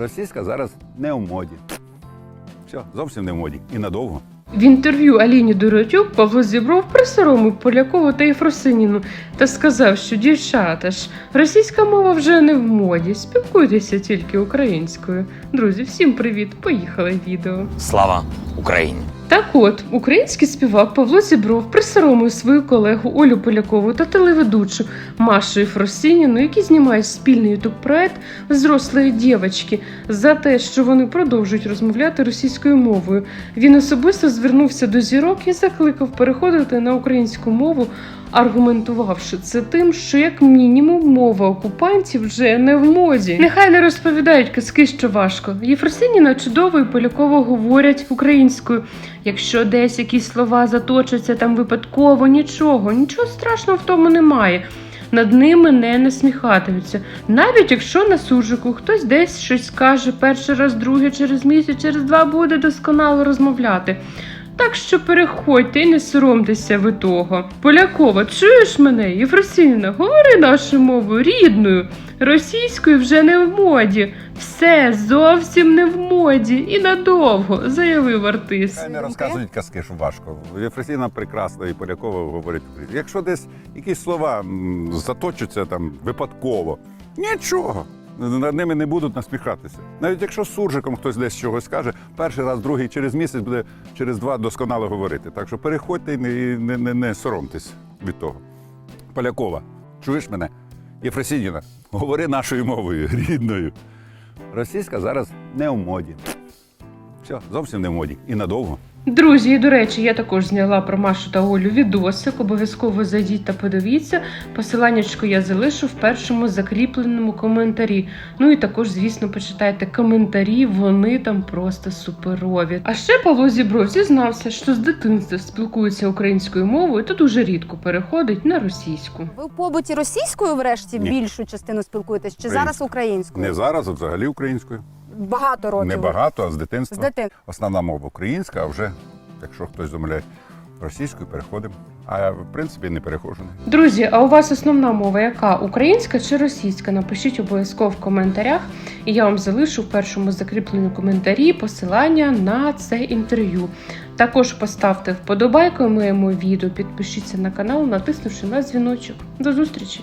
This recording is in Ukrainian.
Російська зараз не в моді. Все, зовсім не в моді. І надовго. В інтерв'ю Аліні Дуротюк Павло Зібров присоромив Полякову та Єфросиніну та сказав, що дівчата ж російська мова вже не в моді. Спілкуйтеся тільки українською. Друзі, всім привіт! Поїхали відео. Слава Україні! Так от, український співак Павло Зібров присоромив свою колегу Олю Полякову та телеведучу Машу Єфросиніну, які знімають спільний ютуб проект Взрослої дівчатки, за те, що вони продовжують розмовляти російською мовою. Він особисто звернувся до зірок і закликав переходити на українську мову, аргументувавши це тим, що як мінімум мова окупантів вже не в моді. Нехай не розповідають казки, що важко. Єфросиніна чудово і Полякова говорять українською. Якщо десь якісь слова заточаться там випадково, нічого, нічого страшного в тому немає. Над ними не насміхатимуться. Навіть якщо на суржику хтось десь щось скаже перший раз, другий, через місяць, через два буде досконало розмовляти. Так що переходьте і не соромтеся ви того. Полякова, чуєш мене? Єфросиніна, говори нашою мовою рідною. Російською вже не в моді. Все зовсім не в моді і надовго, заявив артист. Не розказують казки, що важко. Єфросіна прекрасна і Полякова говорить. Якщо десь якісь слова заточаться там випадково, нічого. Над ними не будуть насміхатися. Навіть якщо з суржиком хтось десь чогось скаже, перший раз, другий через місяць буде через два досконало говорити. Так що переходьте і не, не, не, не соромтесь від того. Полякова, чуєш мене? Єфросініна, говори нашою мовою, рідною. Російська зараз не в моді. Все, зовсім не в моді. І надовго. Друзі, і до речі, я також зняла про Машу та Олю відосик. Обов'язково зайдіть та подивіться. Посиланнячко я залишу в першому закріпленому коментарі. Ну і також, звісно, почитайте коментарі, вони там просто суперові. А ще Павло Зібров зізнався, що з дитинства спілкується українською мовою та дуже рідко переходить на російську. Ви в побуті російською врешті Ні. більшу частину спілкуєтесь, чи Українською. зараз українською? Не зараз, а взагалі українською. Багато років. Не багато, а з дитинства. З дитинства. дитин. Основна мова українська, а вже, якщо хтось замовляє російською, переходимо. А я, в принципі, не перехожу. Друзі, а у вас основна мова яка? Українська чи російська? Напишіть обов'язково в коментарях, і я вам залишу в першому закріпленому коментарі посилання на це інтерв'ю. Також поставте вподобайку моєму відео, підпишіться на канал, натиснувши на дзвіночок. До зустрічі!